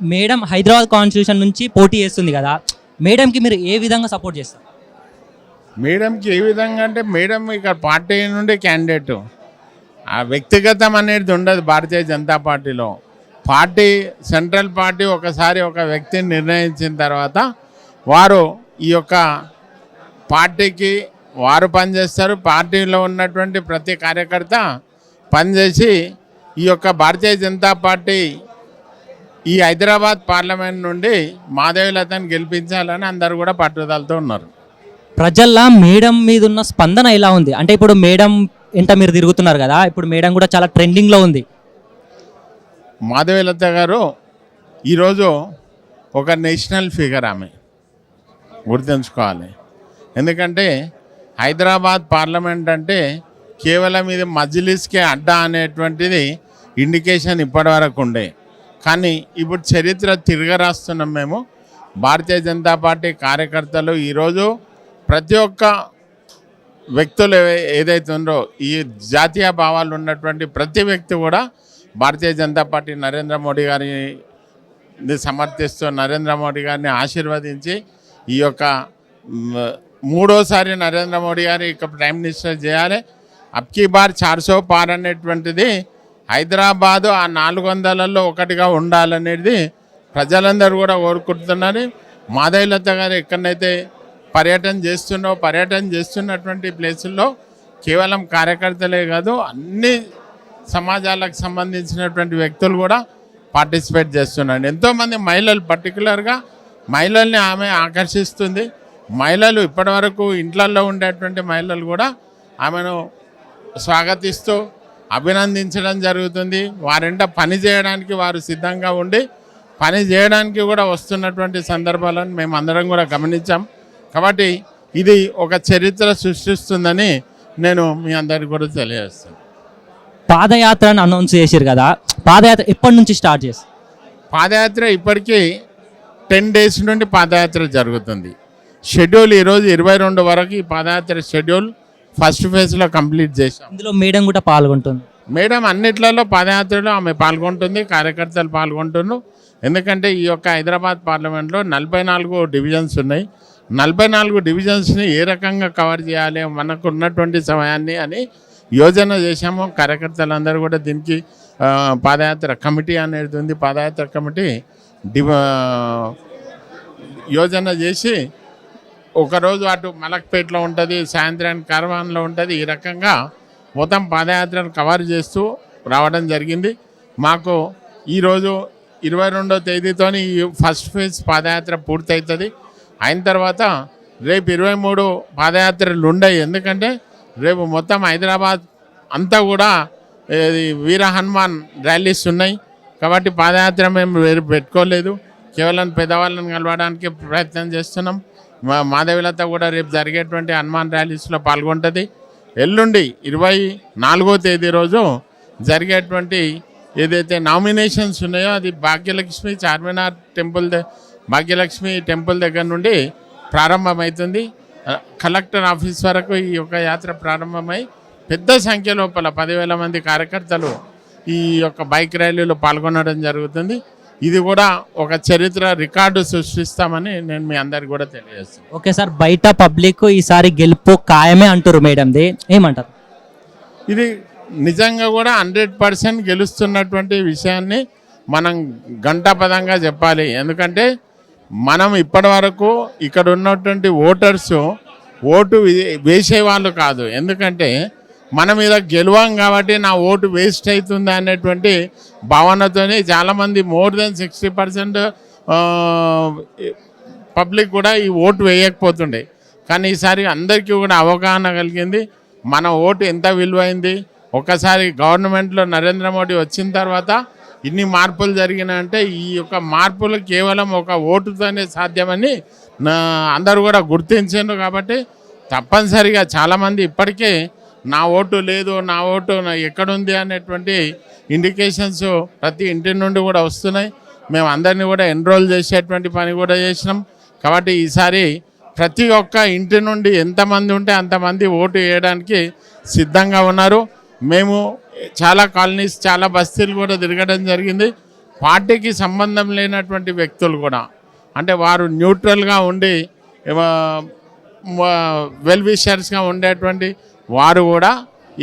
Madam Hyderabad constitution నుంచి పోటీ చేస్తుంది కదా మేడంకి మీరు ఏ విధంగా సపోర్ట్ చేస్తారు? మేడంకి ఏ విధంగా అంటే మేడం ఇక్కడ పార్టీ నుండి క్యాండిడేట్ ఆ వ్యక్తిగతం అనేది ఉండదు భారతీయ జనతా పార్టీలో. పార్టీ సెంట్రల్ పార్టీ ఒకసారి ఒక వ్యక్తిని నిర్ణయించిన తర్వాత వారు ఈ యొక్క పార్టీకి వారు పనిచేస్తారు. పార్టీలో ఉన్నటువంటి ప్రతి కార్యకర్త పనిచేసి ఈ యొక్క భారతీయ జనతా పార్టీ ఈ హైదరాబాద్ పార్లమెంట్ నుండి మాధవీలతను గెలిపించాలని అందరూ కూడా పట్టుదలతో ఉన్నారు. ప్రజల్లో మేడం మీద ఉన్న స్పందన ఎలా ఉంది? అంటే ఇప్పుడు మేడం ఎంట మీరు తిరుగుతున్నారు కదా ఇప్పుడు మేడం కూడా చాలా ట్రెండింగ్లో ఉంది. మాధవీలత గారు ఈరోజు ఒక నేషనల్ ఫిగర్ ఆమె. గుర్తుంచుకోవాలి. ఎందుకంటే హైదరాబాద్ పార్లమెంట్ అంటే కేవలం ఇది మజ్లిస్కే అడ్డా అనేటువంటిది ఇండికేషన్ ఇప్పటివరకు ఉండే. కానీ ఇప్పుడు చరిత్ర తిరగరాస్తున్నాం మేము. భారతీయ జనతా పార్టీ కార్యకర్తలు ఈరోజు ప్రతి ఒక్క వ్యక్తులు ఏదైతే ఉందో ఈ జాతీయ భావాలు ఉన్నటువంటి ప్రతి వ్యక్తి కూడా భారతీయ జనతా పార్టీ నరేంద్ర మోడీ గారిని సమర్థిస్తూ నరేంద్ర మోడీ గారిని ఆశీర్వదించి ఈ యొక్క మూడోసారి నరేంద్ర మోడీ గారి ఇక ప్రైమ్ మినిస్టర్ చేయాలి. అబ్కీ బార్ చార్సో పార్ అనేటువంటిది హైదరాబాదు ఆ నాలుగు వందలలో ఒకటిగా ఉండాలనేది ప్రజలందరూ కూడా కోరుకుంటున్నారు మాధవీలత గారు ఎక్కడైతే పర్యటన చేస్తున్నో పర్యటన చేస్తున్నటువంటి ప్లేసుల్లో కేవలం కార్యకర్తలే కాదు అన్ని సమాజాలకు సంబంధించినటువంటి వ్యక్తులు కూడా పార్టిసిపేట్ చేస్తున్నారు. ఎంతోమంది మహిళలు పర్టికులర్గా మహిళల్ని ఆమె ఆకర్షిస్తుంది. మహిళలు ఇప్పటివరకు ఇంట్లల్లో ఉండేటువంటి మహిళలు కూడా ఆమెను స్వాగతిస్తూ అభినందించడం జరుగుతుంది. వారింట పని చేయడానికి వారు సిద్ధంగా ఉండి పని చేయడానికి కూడా వస్తున్నటువంటి సందర్భాలను మేము అందరం కూడా గమనించాం. కాబట్టి ఇది ఒక చరిత్ర సృష్టిస్తుందని నేను మీ అందరికీ కూడా తెలియజేస్తాను. పాదయాత్రను అనౌన్స్ చేశారు కదా పాదయాత్ర ఎప్పటి నుంచి స్టార్ట్ చేస్తారు పాదయాత్ర ఇప్పటికీ టెన్ డేస్ నుండి పాదయాత్ర జరుగుతుంది. షెడ్యూల్ ఈరోజు ఇరవై రెండు వరకు ఈ పాదయాత్ర షెడ్యూల్ ఫస్ట్ ఫేజ్లో కంప్లీట్ చేశాం. ఇందులో మేడం కూడా పాల్గొంటుంది. మేడం అన్నిట్లలో పాదయాత్రలో ఆమె పాల్గొంటుంది కార్యకర్తలు పాల్గొంటున్నారు ఎందుకంటే ఈ యొక్క హైదరాబాద్ పార్లమెంట్లో నలభై నాలుగు డివిజన్స్ ఉన్నాయి. నలభై నాలుగు డివిజన్స్ని ఏ రకంగా కవర్ చేయాలి మనకు ఉన్నటువంటి సమయాన్ని అని యోజన చేశాము. కార్యకర్తలందరూ కూడా దీనికి పాదయాత్ర కమిటీ అనేది ఉంది. పాదయాత్ర కమిటీ డివ యోజన చేసి ఒకరోజు అటు మలక్పేటలో ఉంటుంది సాయంత్రానికి కర్వాన్లో ఉంటుంది ఈ రకంగా మొత్తం పాదయాత్రను కవర్ చేస్తూ రావడం జరిగింది. మాకు ఈరోజు ఇరవై రెండో తేదీతోని ఈ ఫస్ట్ ఫేజ్ పాదయాత్ర పూర్తవుతుంది అయిన తర్వాత రేపు ఇరవై మూడు పాదయాత్రలు ఉండవు ఎందుకంటే రేపు మొత్తం హైదరాబాద్ అంతా కూడా వీర హనుమాన్ ర్యాలీస్ ఉన్నాయి. కాబట్టి పాదయాత్ర మేము వేరు పెట్టుకోలేదు. కేవలం పెద్దవాళ్ళని కలవడానికి ప్రయత్నం చేస్తున్నాం. మా మాధవిలత కూడా రేపు జరిగేటువంటి హనుమాన్ ర్యాలీస్లో పాల్గొంటుంది. ఎల్లుండి ఇరవై నాలుగో తేదీ రోజు జరిగేటువంటి ఏదైతే నామినేషన్స్ ఉన్నాయో అది భాగ్యలక్ష్మి చార్మినార్ టెంపుల్ భాగ్యలక్ష్మి టెంపుల్ దగ్గర నుండి ప్రారంభమవుతుంది కలెక్టర్ ఆఫీస్ వరకు ఈ యొక్క యాత్ర ప్రారంభమై పెద్ద సంఖ్య లోపల పదివేల మంది కార్యకర్తలు ఈ యొక్క బైక్ ర్యాలీలో పాల్గొనడం జరుగుతుంది. ఇది కూడా ఒక చరిత్ర రికార్డు సృష్టిస్తామని నేను మీ అందరికి కూడా తెలియజేస్తాను ఓకే సార్ బయట పబ్లిక్ ఈసారి గెలుపు ఖాయమే అంటారు మేడంది ఏమంటారు? ఇది నిజంగా కూడా హండ్రెడ్ పర్సెంట్ గెలుస్తున్నటువంటి విషయాన్ని మనం గంటాపదంగా చెప్పాలి. ఎందుకంటే మనం ఇప్పటి వరకు ఇక్కడ ఉన్నటువంటి ఓటర్స్ ఓటు వేసేవాళ్ళు కాదు. ఎందుకంటే మన మీద గెలవాం కాబట్టి నా ఓటు వేస్ట్ అవుతుంది అనేటువంటి భావనతోనే చాలామంది more than sixty percent public కూడా ఈ ఓటు వేయకపోతుండే. కానీ ఈసారి అందరికీ కూడా అవగాహన కలిగింది. మన ఓటు ఎంత విలువైంది? ఒకసారి గవర్నమెంట్లో నరేంద్ర మోడీ వచ్చిన తర్వాత ఇన్ని మార్పులు జరిగినాయంటే ఈ యొక్క మార్పులు కేవలం ఒక ఓటుతోనే సాధ్యమని నా అందరూ కూడా గుర్తించారు కాబట్టి తప్పనిసరిగా చాలామంది ఇప్పటికే నా ఓటు లేదు నా ఓటు ఎక్కడుంది అనేటువంటి ఇండికేషన్స్ ప్రతి ఇంటి నుండి కూడా వస్తున్నాయి. మేము అందరినీ కూడా ఎన్రోల్ చేసేటువంటి పని కూడా చేసినాం. కాబట్టి ఈసారి ప్రతి ఒక్క ఇంటి నుండి ఎంతమంది ఉంటే అంతమంది ఓటు వేయడానికి సిద్ధంగా ఉన్నారు. మేము చాలా కాలనీస్ చాలా బస్తీలు కూడా తిరగడం జరిగింది. పార్టీకి సంబంధం లేనటువంటి వ్యక్తులు కూడా అంటే వారు న్యూట్రల్గా ఉండి వెల్ విషర్స్గా ఉండేటువంటి వారు కూడా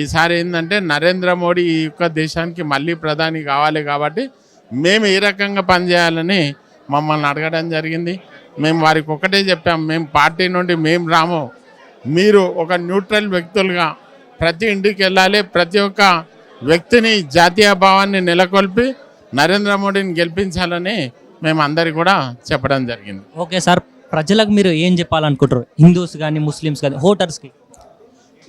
ఈసారి ఏంటంటే నరేంద్ర మోడీ ఈ యొక్క దేశానికి మళ్ళీ ప్రధాని కావాలి కాబట్టి మేము ఏ రకంగా పనిచేయాలని మమ్మల్ని అడగడం జరిగింది. మేము వారికి ఒకటే చెప్పాం మేము పార్టీ నుండి మేము రాము. మీరు ఒక న్యూట్రల్ వ్యక్తులుగా ప్రతి ఇంటికి వెళ్ళాలి. ప్రతి ఒక్క వ్యక్తిని జాతీయ భావాన్ని నెలకొల్పి నరేంద్ర మోడీని గెలిపించాలని మేము అందరికి కూడా చెప్పడం జరిగింది. ఓకే సార్ ప్రజలకు మీరు ఏం చెప్పాలనుకుంటారు హిందూస్ కానీ ముస్లిమ్స్ కానీ ఓటర్స్కి?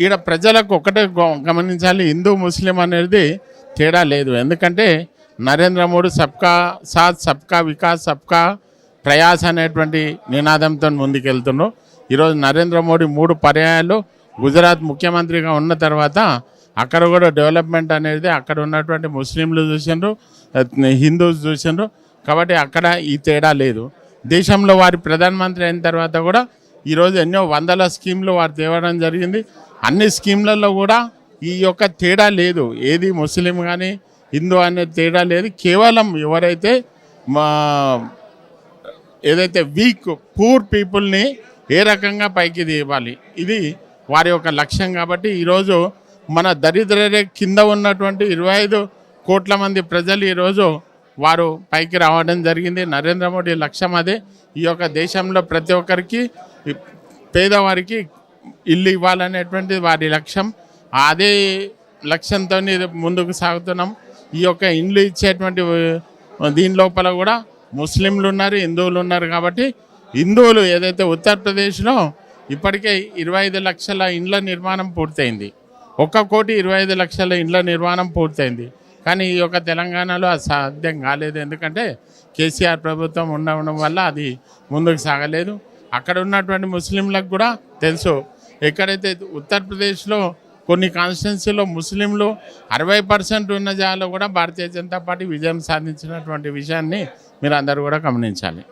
ఈడ ప్రజలకు ఒకటే గ- గమనించాలి హిందూ ముస్లిం అనేది తేడా లేదు. ఎందుకంటే నరేంద్ర మోడీ సబ్కా సాత్ సబ్కా వికాస్ సబ్కా ప్రయాస్ అనేటువంటి నినాదంతో ముందుకెళ్తున్నాం ఈరోజు నరేంద్ర మోడీ మూడు పర్యాయాలు గుజరాత్ ముఖ్యమంత్రిగా ఉన్న తర్వాత అక్కడ కూడా డెవలప్మెంట్ అనేది అక్కడ ఉన్నటువంటి ముస్లింలు చూసిండ్రు హిందూస్ చూసిండ్రు. కాబట్టి అక్కడ ఈ తేడా లేదు. దేశంలో వారి ప్రధానమంత్రి అయిన తర్వాత కూడా ఈరోజు ఎన్నో వందల స్కీమ్లు వారు తేవడం జరిగింది. అన్ని స్కీమ్లలో కూడా ఈ యొక్క తేడా లేదు. ఏది ముస్లిం కానీ హిందూ అనే తేడా లేదు. కేవలం ఎవరైతే మా ఏదైతే వీక్ పూర్ పీపుల్ని ఏ రకంగా పైకి తీయాలి ఇది వారి యొక్క లక్ష్యం కాబట్టి ఈరోజు మన దరిద్రరే కింద ఉన్నటువంటి ఇరవై ఐదు కోట్ల మంది ప్రజలు ఈరోజు వారు పైకి రావడం జరిగింది. నరేంద్ర మోడీ లక్ష్యం అదే. ఈ యొక్క దేశంలో ప్రతి ఒక్కరికి పేదవారికి ఇల్లు ఇవ్వాలనేటువంటి వారి లక్ష్యం. అదే లక్ష్యంతో ముందుకు సాగుతున్నాం. ఈ యొక్క ఇండ్లు ఇచ్చేటువంటి దీని లోపల కూడా ముస్లింలు ఉన్నారు హిందువులు ఉన్నారు కాబట్టి హిందువులు ఏదైతే ఉత్తరప్రదేశ్లో ఇప్పటికే ఇరవై ఐదు లక్షల ఇండ్ల నిర్మాణం పూర్తయింది. ఒక్క కోటి ఇరవై ఐదు లక్షల ఇండ్ల నిర్మాణం పూర్తయింది. కానీ ఈ యొక్క తెలంగాణలో అది సాధ్యం కాలేదు. ఎందుకంటే కేసీఆర్ ప్రభుత్వం ఉండడం వల్ల అది ముందుకు సాగలేదు. అక్కడ ఉన్నటువంటి ముస్లింలకు కూడా తెలుసు ఎక్కడైతే ఉత్తరప్రదేశ్లో కొన్ని కాన్స్టిట్యున్సీలో ముస్లింలు అరవై పర్సెంట్ ఉన్న జాగాలో కూడా భారతీయ జనతా పార్టీ విజయం సాధించినటువంటి విషయాన్ని మీరు అందరూ కూడా గమనించాలి.